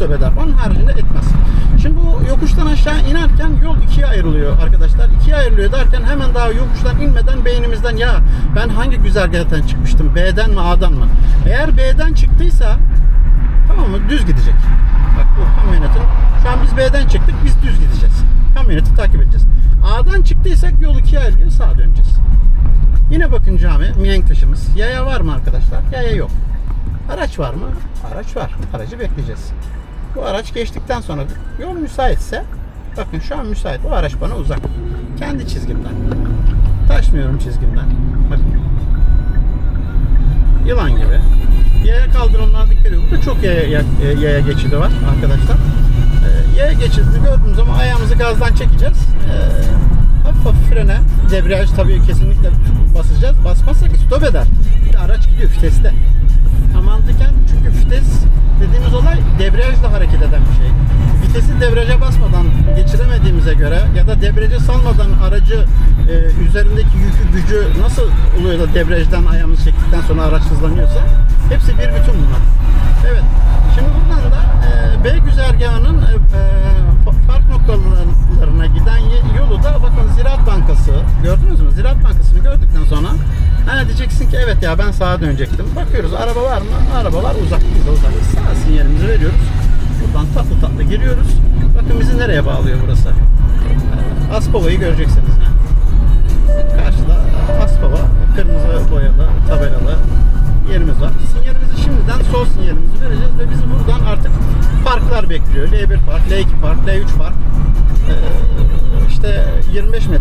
stop eder. Onun haricinde etmez. Şimdi bu yokuştan aşağı inerken yol ikiye ayrılıyor arkadaşlar. İkiye ayrılıyor derken hemen daha yokuştan inmeden beynimizden ya ben hangi güzergahtan çıkmıştım? B'den mi A'dan mı? Eğer B'den çıktıysa tamam mı düz gidecek. Bak bu kamyonetin şu an biz B'den çıktık biz düz gideceğiz. Kamyoneti takip edeceğiz. A'dan çıktıysak yol ikiye ayrılıyor sağa döneceğiz. Yine bakın cami mihenk taşımız. Yaya var mı arkadaşlar? Yaya yok. Araç var mı? Araç var. Aracı bekleyeceğiz. Bu araç geçtikten sonra yol müsaitse bakın şu an müsait. O araç bana uzak. Kendi çizgimden. Taşmıyorum çizgimden. Bakın. Yılan gibi. Yaya kaldırımlar dikkat edin. Burada çok yaya, yaya, yaya geçidi var arkadaşlar. Ee, yaya geçidini gördüğümüz zaman ayağımızı gazdan çekeceğiz. Ee, hafif hafif frene. Debriyaj tabii kesinlikle basacağız. Basmazsak stop eder. Bir araç dediğimiz olay debriyajla hareket eden bir şey. Vitesi debriyaja basmadan geçiremediğimize göre ya da debriyaja salmadan aracı e, üzerindeki yükü gücü nasıl oluyor da debriyajdan ayağımızı çektikten sonra araç hızlanıyorsa hepsi bir bütün bunlar. Diyeceksin ki evet ya ben sağa dönecektim. Bakıyoruz araba var mı? Arabalar uzak. Biz de uzak. Sağ sinyalimizi veriyoruz. Buradan tatlı tatlı giriyoruz. Bakın bizi nereye bağlıyor burası? E, Aspava'yı göreceksiniz. Karşıda Aspava kırmızı boyalı tabelalı yerimiz var. Sinyalimizi şimdiden sol sinyalimizi vereceğiz ve bizi buradan artık parklar bekliyor. L1 park, L2 park, L3 park. Ee, işte 25 metre